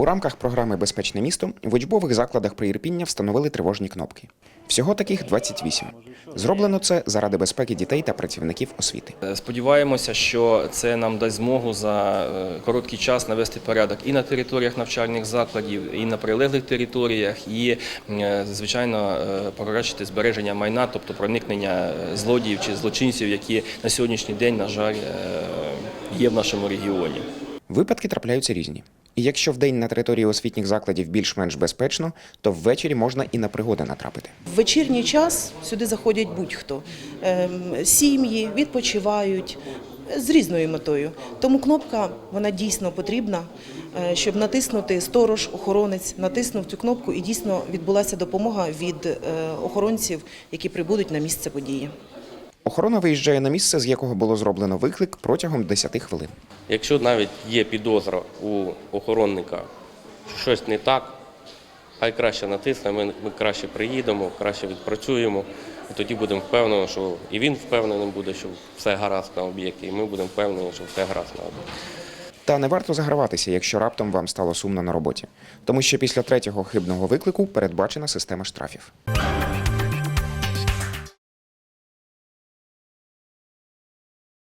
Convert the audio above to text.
У рамках програми Безпечне місто в учбових закладах при Ірпіння встановили тривожні кнопки. Всього таких 28. Зроблено це заради безпеки дітей та працівників освіти. Е, Сподіваємося, що це нам дасть змогу за е, короткий час навести порядок і на територіях навчальних закладів, і на прилеглих територіях, і е, звичайно покращити збереження майна, тобто проникнення злодіїв чи злочинців, які на сьогоднішній день, на жаль, є в нашому регіоні. Випадки трапляються різні. І якщо вдень на території освітніх закладів більш-менш безпечно, то ввечері можна і на пригоди натрапити. В вечірній час сюди заходять будь-хто. Ем, Сім'ї відпочивають з різною метою. Тому кнопка вона дійсно потрібна, е, щоб натиснути сторож, охоронець, натиснув цю кнопку і дійсно відбулася допомога від е, охоронців, які прибудуть на місце події. Охорона виїжджає на місце, з якого було зроблено виклик протягом 10 хвилин. Якщо навіть є підозра у охоронника, що щось не так, хай краще натисне, ми, ми краще приїдемо, краще відпрацюємо. І тоді будемо впевнені, що і він впевнений буде, що все гаразд на об'єкті, і ми будемо впевнені, що все гаразд на об'єкті. Та не варто заграватися, якщо раптом вам стало сумно на роботі, тому що після третього хибного виклику передбачена система штрафів.